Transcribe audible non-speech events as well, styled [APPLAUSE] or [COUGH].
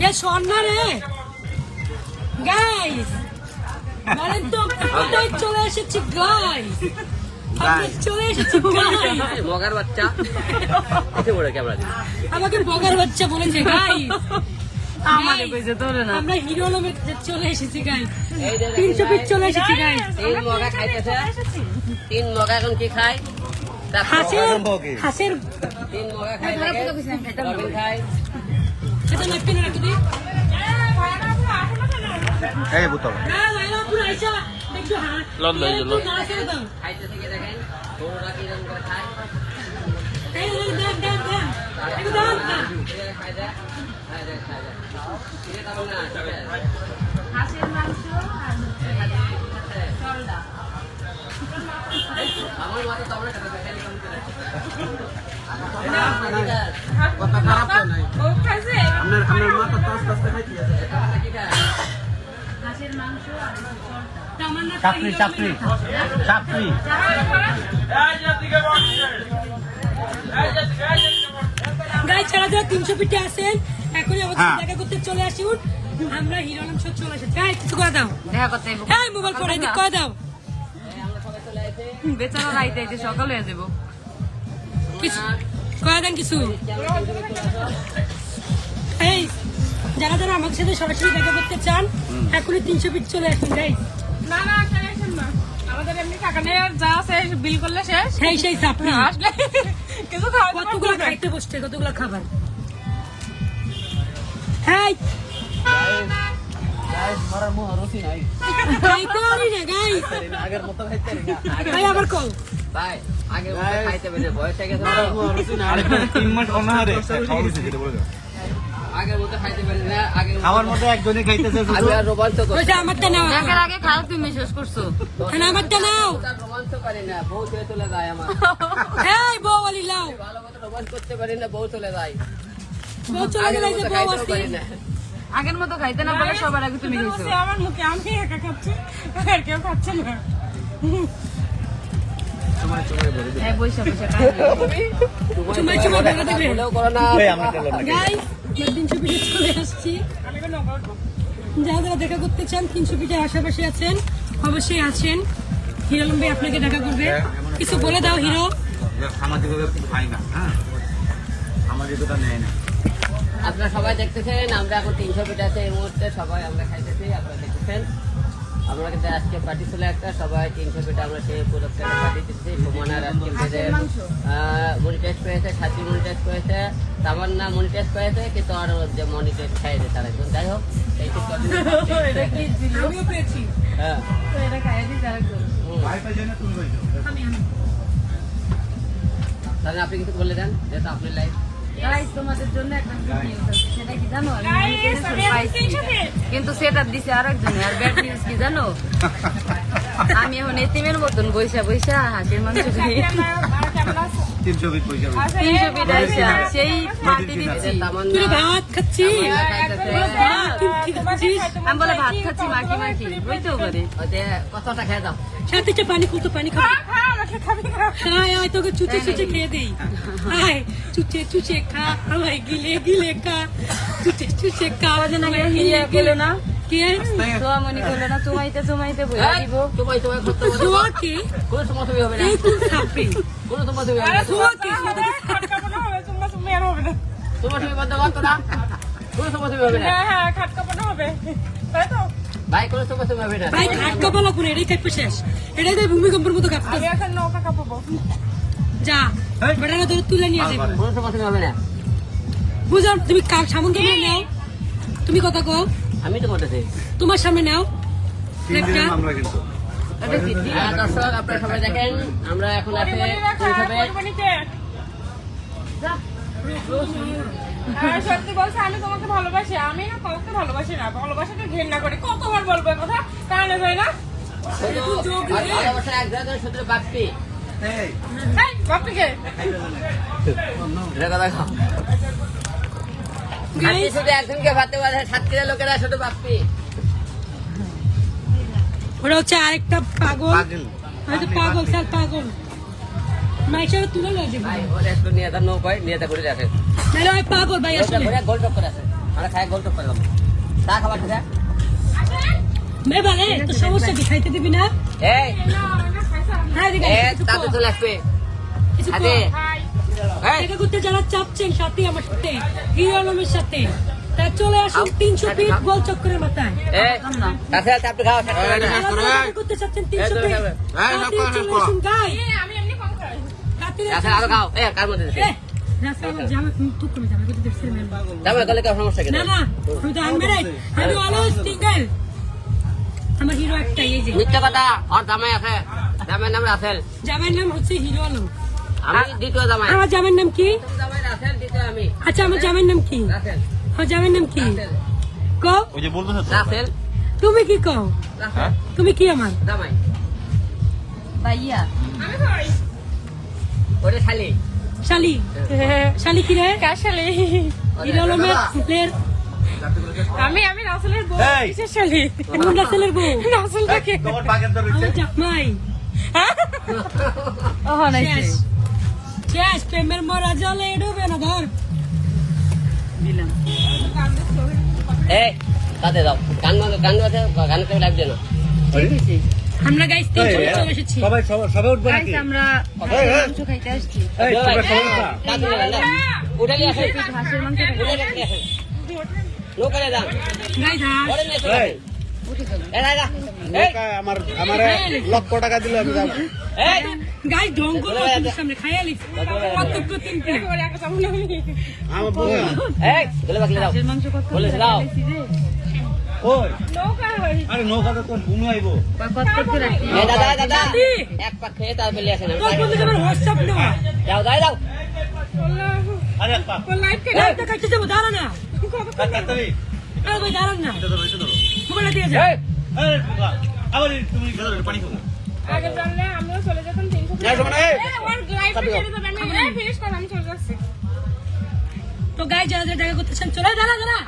এ রে। গাইস বলেন তো কোথায় চলে এসেছি [LAUGHS] গাইস আমাকে বগার বাচ্চা বলেছে গাই তোরে না। আমরা হিরো কাছে চলে এসেছি তিনশো পিস চলে এসেছি তিন মগা খাইতেছে। তিন মগা এখন কি খায়? হাসের হাসের তিন মগা খাই থাকে এই বোতল আমার মাথা তো আমরা কথা খারাপ তো নাই ও আপনার আপনার মাথা তো আস্তে আস্তে খাইতে আছে হাঁসের মাংস আর গাই ছাড়া যারা তিনশো পিঠে আসেন এখনই আমাদের হ্যাঁ। দেখা করতে চলে আসুন। আমরা হিরো আলম সব চলে এসেছি গাই কিছু করে দাও। দেখা করতে হ্যাঁ মোবাইল পরে দিক করে দাও। বেচারা রাইতে আইতে সকাল হয়ে যাব কিছু করে দেন কিছু। এই যারা যারা আমার সাথে সরাসরি দেখা করতে চান এখনই তিনশো পিঠ চলে আসুন গাই না না না। আমাদের এমনি টাকা নেই যা আছে বিল করলে শেষ। সেই সেই সাপড়ি আসলে কিছু খাওয়া কতগুলো। খাইতে বসছে কতগুলো খাবার? হ্যাঁ খাইতে পারি না গাই আগের মতো খাইতে না। ভাই আবার কল ভাই আগে খাইতে পেরে বয়স হয়ে গেছে। তো। আরে তিন মাস অনাহারে। খাওয়া গেছে যেটা বলে দাও। আগের মতো খাইতে পারি না খাওয়ার মধ্যে একজনই খাইতেছে আমারটা নাও দেখার আগে খাও তুমি শেষ করছ। আমারটা নাও। রোমাঞ্চ করি না বউ চলে চলে যায় আমার। এই বউ বলি লাও ভালো মতো রোমাঞ্চ করতে পারি না বউ চলে যায়। বউ চলে আগের গেলে বউ খাইতেও পারি না। আগের মতো খাইতে না বলে সবার আগে তুমি খাইছো আমার মুখে আমি একা খাচ্ছি আর কেউ খাচ্ছে না। হ্যাঁ পিঠে যারা যারা দেখা করতে চান তিনশো পিঠের আশেপাশে আছেন অবশ্যই আছেন। হিরো লম্বি আপনাকে দেখা করবে। কিছু বলে দাও হিরো। সামাজিকভাবে না হ্যাঁ। নেয় না। আপনারা সবাই দেখতেছেন আমরা এখন তিনশো আছে এই মুহূর্তে সবাই আমরা খাইতেছি আপনারা দেখতেছেন। আমরা কিন্তু আজকে পার্টি ছিল একটা সবাই তিনশো ফিট আমরা সেই উপলক্ষে পার্টি দিচ্ছি সুমনার আজকে পেজে মনিটাইজ করেছে সাথী মনিটাইজ করেছে তামান্না মনিটাইজ করেছে কিন্তু আর যে মনিটাইজ খাইছে তারা একজন। যাই হোক [LAUGHS] পেয়েছি। হ্যাঁ। আপনি কিছু বলে দেন যেহেতু আপনি লাইভ গাইস তোমাদের জন্য একটা সেটা কি জানো। কিন্তু সেটা দিছে আরেকজন। আর ব্যাড নিউজ কি জানো? [LAUGHS] আমি এখন এতিমের মতন বৈশা বৈশা হাসির মাংস খাই তিনশো পয়সা আচ্ছা, তিনশো এই আইসা সেই পার্টি দিচ্ছি ভাত খাচ্ছি আমি বলে ভাত খাচ্ছি মাখি মাখি। বুঝতেও পারে কতটা খেয়ে দাও। সাথে পানি খুলতো পানি খাব। আয় তোকে চুচে চুচে খেয়ে দেই। আয় চুচে চুচে খা আমায় গিলে গিলে খা চুচে চুচে খা হিরিয়া না? কে? তোয়া মনে করল না চুমাইতে চুমাইতে বইয়া দিব। তোমায় তোমায় করতে হবে। দোয়া কে? কোনো সময় তুমি হবে না। এই কোন সাপড়ি কোনো সময় তুমি হবে না। দোয়া কে? খাটকা হবে, চুম্মা চুম্মি আর হবে না। তোমার তুমি বন্ধ করতো না। কোনো সময় তুমি হবে না। হ্যাঁ, হ্যাঁ, খাটকা হবে। তাই তো? ভাই কোনো সময় তুমি হবে না ভাই পুরো এটাই কাটবে শেষ। এটাই তো ভূমিকম্পের আমি এখন নৌকা কাঁপাবো। যা বেটারা তোর তুলে নিয়ে যাব। তুমি হবে না। বুঝলাম তুমি সামন কেমন নাও। তুমি কথা কও। আমি তো বলতেছি তোমার সামনে নাও। হ্যাঁ, দর্শক আপনারা সবাই দেখেন আমরা এখন আছে সত্যি বলছে আমি তোমাকে ভালোবাসি। আমি না কাউকে ভালোবাসি না ভালোবাসাকে ঘৃণা করি। কতবার বলব কথা? কারণে যায় না? ওরা হচ্ছে আরেকটা পাগল। পাগল। হয়তো পাগল স্যার পাগল। মাইশারা তুলে লয়ে যাবে ভাই। ওর একটু নিয়ে তার নৌকায় নিয়ে নাহলে ওই পাগল ভাই আসলে। গোল টপ করে আছে আমরা খাই গোল চা খাবার ঠিক আছে মে বালে তো সমস্যা কি? খাইতে দিবি না? এই। হ্যাঁ তাতে চলে আসবে। দেখা করতে যারা চাপছেন সাথে আমার সাথে হিরো আলমের সাথে। তা চলে আসুন তিনশো ফিট গোল চক্করের মাথায়। করতে চাচ্ছেন তিনশো চলে আসুন গাই। খাও। এ কার মধ্যে সমস্যা আমি অলওয়েজ সিঙ্গেল। আমার হিরো একটাই এই যে। মিথ্যা কথা ওর জামাই আছে জামাইয়ের নাম রাসেল। জামাইয়ের নাম হচ্ছে হিরো আলম আমি দ্বিতীয় জামাই। আমার জামাইয়ের নাম কি? জামাই রাসেল দ্বিতীয় আমি। আচ্ছা আমার জামাইয়ের নাম কি? রাসেল। আমার জামাইয়ের নাম কি? কো ওই যে বলতেছে তো। রাসেল। তুমি কি কও? তুমি কি আমার? জামাই। ভাইয়া। আমি খাই ওরে শালি। শালি। শালি কি রে? কাশালি হিরো আলমের প্লেয়ার আমি আমি রাসেলের বউ। কিসের শালি এমন রাসেলের বউ? [LAUGHS] রাসেলটাকে তোমার বাগের দর জামাই। ও নাইছে শেষ। শেষ প্রেমের মরা জলে ডুবে না ধর দিলাম এই তাতে দাও। গান গান আছে গান কেউ লাগবে না। আমরা গাইস চলে এসেছি। সবাই সবাই সবাই উঠবে নাকি? আমরা। মাংস খাইতে আসছি। এই তোমরা সবাই উঠবা। হাঁসের মাংস নিয়ে আসেন নো করে দাম আমার আমার লক্ষ টাকা দিলে আমি যাব। গাইস ঢং করো তোমার সামনে খাইয়ালি কত তিন প্লেট ওরে একা চামড়া আমি। আমার বল এই গলে বাকলে দাও মাংস কত বলে দাও ওই নৌকা আরে নৌকাতে তো বুনু আইবো। কত দাদা দাদা। এক পাক খেয়ে তারপরে আসেন। তোর বন্ধু আমার হোয়াটসঅ্যাপ নেওয়া দাও দাও আরে পা কোন লাইট কে লাইটটা কাটতে দাঁড়া না। আগে জানলে আমিও চলে যেতাম তিনশো ফিনিশ করে আমি চলে যাচ্ছি তো গাই যারা যারা দেখা করতেছেন চলে দাঁড়া দাঁড়া